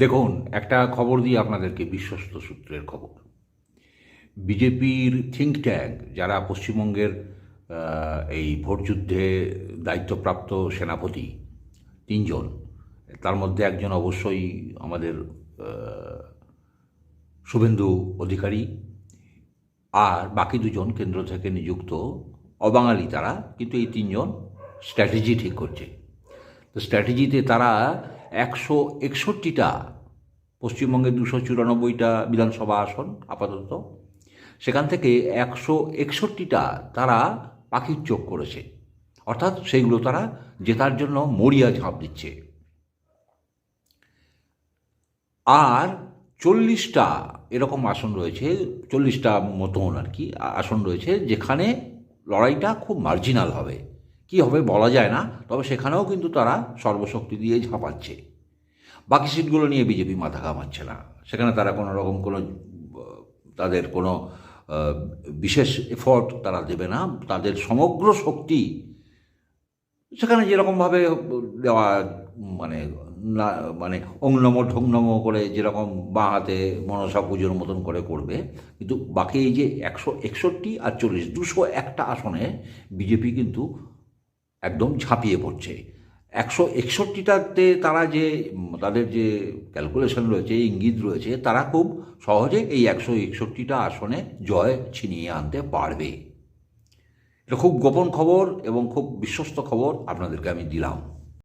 দেখুন, একটা খবর দিই আপনাদেরকে বিশ্বস্ত সূত্রের খবর। বিজেপির থিঙ্ক ট্যাঙ্ক যারা পশ্চিমবঙ্গের এই ভোটযুদ্ধে দায়িত্বপ্রাপ্ত সেনাপতি, তিনজন, তার মধ্যে একজন অবশ্যই আমাদের শুভেন্দু অধিকারী, আর বাকি দুজন কেন্দ্র থেকে নিযুক্ত অবাঙালি তারা, কিন্তু এই তিনজন স্ট্র্যাটেজি ঠিক করছে। তো স্ট্র্যাটেজিতে তারা একশো একষট্টিটা পশ্চিমবঙ্গের দুশো চুরানব্বইটা বিধানসভা আসন আপাতত। সেখান থেকে একশো একষট্টিটা তারা পাখির চোখ করেছে। অর্থাৎ সেইগুলো তারা জেতার জন্য মরিয়া ঝাঁপ দিচ্ছে। আর চল্লিশটা এরকম আসন রয়েছে, চল্লিশটা মতন আর কি আসন রয়েছে, যেখানে লড়াইটা খুব মার্জিনাল হবে। কি হবে বলা যায় না, তবে সেখানেও কিন্তু তারা সর্বশক্তি দিয়ে ঝাঁপাচ্ছে। বাকি সিটগুলো নিয়ে বিজেপি মাথা ঘামাচ্ছে না। সেখানে তারা কোনো রকম কোনো, তাদের কোনো বিশেষ এফর্ট তারা দেবে না। তাদের সমগ্র শক্তি সেখানে যেরকমভাবে দেওয়া মানে না মানে অংনম ঢংনম করে যেরকম বাঁ হাতে মনসা পুজোর মতন করে করবে, কিন্তু বাকি এই যে একশো একষট্টি আর চল্লিশ, দুশো একটা আসনে বিজেপি কিন্তু একদম ঝাঁপিয়ে পড়ছে। একশো একষট্টিটাতে তারা যে, তাদের যে ক্যালকুলেশন রয়েছে, ইঙ্গিত রয়েছে, তারা খুব সহজে এই একশো একষট্টিটা আসনে জয় ছিনিয়ে আনতে পারবে। এটা খুব গোপন খবর এবং খুব বিশ্বস্ত খবর আপনাদেরকে আমি দিলাম।